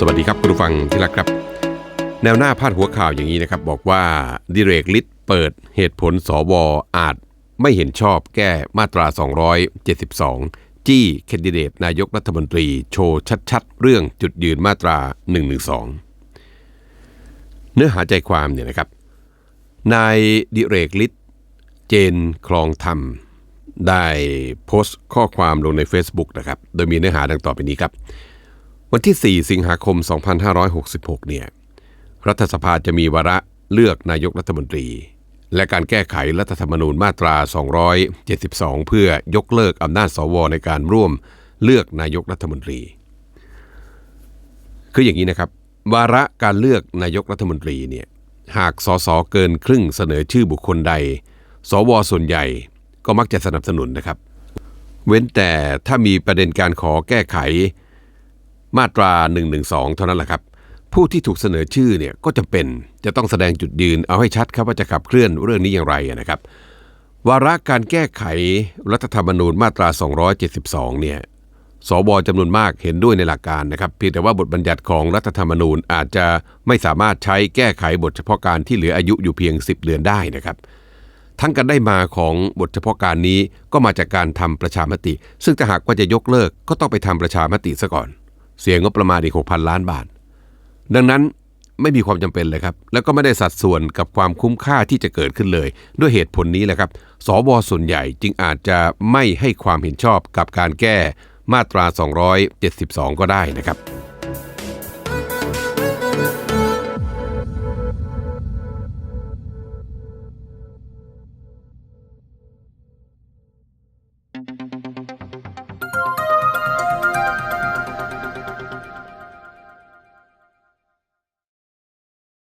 สวัสดีครับคุณผู้ฟังที่รักครับ แนวหน้าพาดหัวข่าวอย่างนี้นะครับ บอกว่าดิเรกฤทธิ์เปิดเหตุผลสวอาจไม่เห็นชอบแก้มาตรา 272 จี้แคนดิเดตนายกรัฐมนตรี โชว์ชัดๆ เรื่องจุดยืนมาตรา 112 เนื้อหาใจความเนี่ยนะครับ นายดิเรกฤทธิ์เจนคลองธรรม ได้โพสต์ข้อความลงใน Facebook นะครับ โดยมีเนื้อหาดังต่อไปนี้ครับ วันที่ 4 สิงหาคม 2566 เนี่ย รัฐสภาจะมีวาระเลือกนายกรัฐมนตรี และการแก้ไขรัฐธรรมนูญมาตรา 272 เพื่อยกเลิกอำนาจสวในการร่วมเลือกนายกรัฐมนตรี คืออย่างนี้นะครับ วาระการเลือกนายกรัฐมนตรีเนี่ย หากสสเกินครึ่งเสนอชื่อบุคคลใด สวส่วนใหญ่ก็มักจะสนับสนุนนะครับ เว้นแต่ถ้ามีประเด็นการขอแก้ไข มาตรา 112 เท่านั้นแหละครับ ผู้ที่ถูกเสนอชื่อเนี่ยก็จำเป็นจะต้องแสดงจุดยืนเอาให้ชัดครับว่าจะขับเคลื่อนเรื่องนี้อย่างไรนะครับ วาระการแก้ไขรัฐธรรมนูญมาตรา 272 เนี่ยสวจำนวนมากเห็นด้วยในหลักการนะครับ เพียงแต่ว่าบทบัญญัติของรัฐธรรมนูญอาจจะไม่สามารถใช้แก้ไขบทเฉพาะการที่เหลืออายุอยู่เพียง 10 เดือนได้นะครับ ทั้งการได้มาของบทเฉพาะการนี้ก็มาจากการทำประชามติ ซึ่งถ้าหากว่าจะยกเลิกก็ต้องไปทำประชามติซะก่อน เสียงบประมาณอีก 6,000 ล้านบาท ดังนั้นไม่มีความจำเป็นเลยครับ แล้วก็ไม่ได้สัดส่วนกับความคุ้มค่าที่จะเกิดขึ้นเลย ด้วยเหตุผลนี้แหละครับ สวส่วนใหญ่จึงอาจจะไม่ให้ความเห็นชอบกับการแก้มาตรา 272 ก็ได้นะครับ